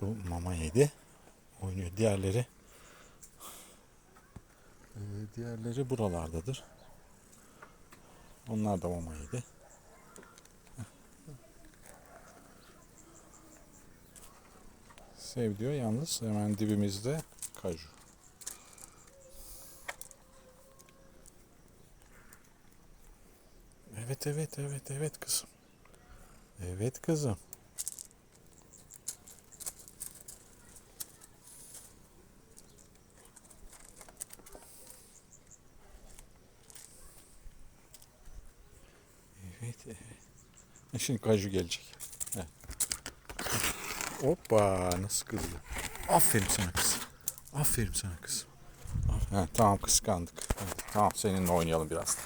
Bu mama yedi. Oynuyor. Diğerleri Ee, diğerleri buralardadır. Onlar da mama yedi. Sev diyor yalnız hemen dibimizde kaju. Evet evet evet evet kızım. Evet kızım. Evet evet. Şimdi kaju gelecek. Evet. Hoppa nasıl kızdı. Aferin sana kızım. Aferin sana. Aferin. Ha, tamam kıskandık. Hadi, tamam seninle oynayalım biraz.